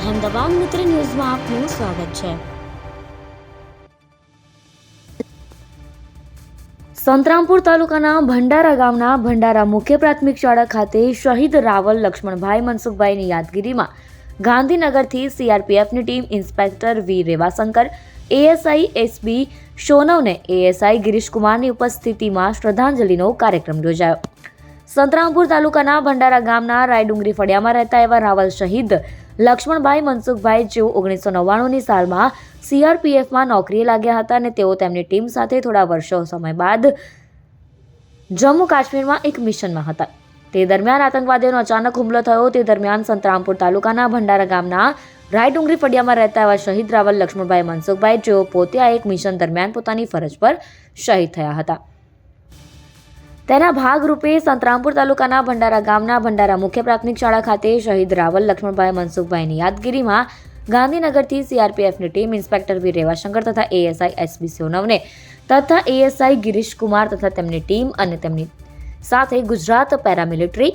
અહેમદાબાદ મિત્ર ન્યૂઝમાં આપનું સ્વાગત છે. સંતરામપુર તાલુકાના ભંડારા ગામના ભંડારા મુખ્ય પ્રાથમિક શાળા ખાતે શહીદ રાવલ લક્ષ્મણભાઈ મનસુખભાઈની યાદગીરીમાં ગાંધીનગરથી સીઆરપીએફની team inspector V Revashankar, ASI SB Sonawane ASI ગિરીશકુમારની ઉપસ્થિતિમાં શ્રદ્ધાંજલિનો કાર્યક્રમ યોજાયો. સંતરામપુર તાલુકાના ભંડારા ગામના રાયડુંગરી ફળિયામાં રહેતા એવા રાવલ શહીદ લક્ષ્મણભાઈ મનસુખભાઈ જેઓ ઓગણીસો નવ્વાણુંની સાલમાં સીઆરપીએફમાં નોકરીએ લાગ્યા હતા અને તેઓ તેમની ટીમ સાથે થોડા વર્ષો સમય બાદ જમ્મુ કાશ્મીરમાં એક મિશનમાં હતા. તે દરમિયાન આતંકવાદીઓનો અચાનક હુમલો થયો. તે દરમિયાન સંતરામપુર તાલુકાના ભંડારા ગામના રાય ડુંગરી ફળિયામાં રહેતા એવા શહીદ રાવલ, લક્ષ્મણભાઈ મનસુખભાઈ જેઓ પોતે આ એક મિશન દરમિયાન પોતાની ફરજ પર શહીદ થયા હતા. તેના ભાગરૂપે સંતરામપુર તાલુકાના ભંડારા ગામના ભંડારા મુખ્ય પ્રાથમિક શાળા ખાતે શહીદ રાવલ, લક્ષ્મણભાઈ મનસુખભાઈની યાદગીરીમાં ગાંધીનગરથી સીઆરપીએફની ટીમ ઇન્સ્પેક્ટર વી. રેવાશંકર તથા એએસઆઈ એસબી સોનવને તથા એએસઆઈ ગિરીશ કુમાર તથા તેમની ટીમ અને તેમની સાથે ગુજરાત પેરામિલિટરી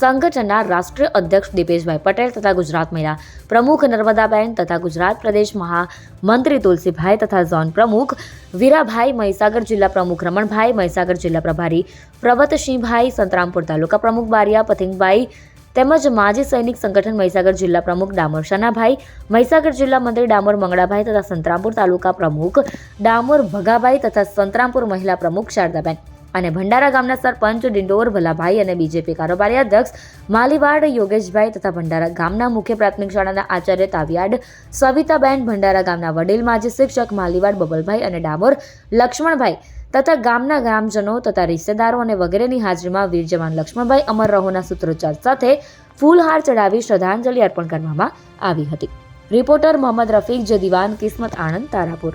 સંગઠનના રાષ્ટ્રીય અધ્યક્ષ દીપેશભાઈ પટેલ તથા ગુજરાત મહિલા પ્રમુખ નર્મદાબેન તથા ગુજરાત પ્રદેશ મહામંત્રી તુલસીભાઈ તથા ઝોન પ્રમુખ વીરાભાઈ મહીસાગર જિલ્લા પ્રમુખ રમણભાઈ મહીસાગર જિલ્લા પ્રભારી પ્રવતસિંહભાઈ સંતરામપુર તાલુકા પ્રમુખ બારિયા પથિંગભાઈ તેમજ માજી સૈનિક સંગઠન મહીસાગર જિલ્લા પ્રમુખ ડામોર શનાભાઈ મહીસાગર જિલ્લા મંત્રી ડામોર મંગળાભાઈ તથા સંતરામપુર તાલુકા પ્રમુખ ડામોર ભગાભાઈ તથા સંતરામપુર મહિલા પ્રમુખ શારદાબેન. અને ભંડારા ગામના સરપંચ ડિંડોર ભલાભાઈ અને બીજેપી કારોબારી અધ્યક્ષ માલીવાડ યોગેશભાઈ તથા ભંડારા ગામના મુખ્ય પ્રાથમિક શાળાના આચાર્ય તાવિયાડ, સવિતાબેન ભંડારા ગામના વડીલ માજી શિક્ષક માલીવાડ બબલભાઈ અને ડામોર લક્ષ્મણભાઈ તથા ગામના ગ્રામજનો તથા રિશ્તેદારો અને વગેરેની હાજરીમાં વીર જવાન લક્ષ્મણભાઈ અમર રહોના સૂત્રોચ્ચાર સાથે ફૂલહાર ચડાવી શ્રદ્ધાંજલિ અર્પણ કરવામાં આવી હતી. રિપોર્ટર મોહમ્મદ રફીક જદીવાન કિસ્મત આણંદ, તારાપુર.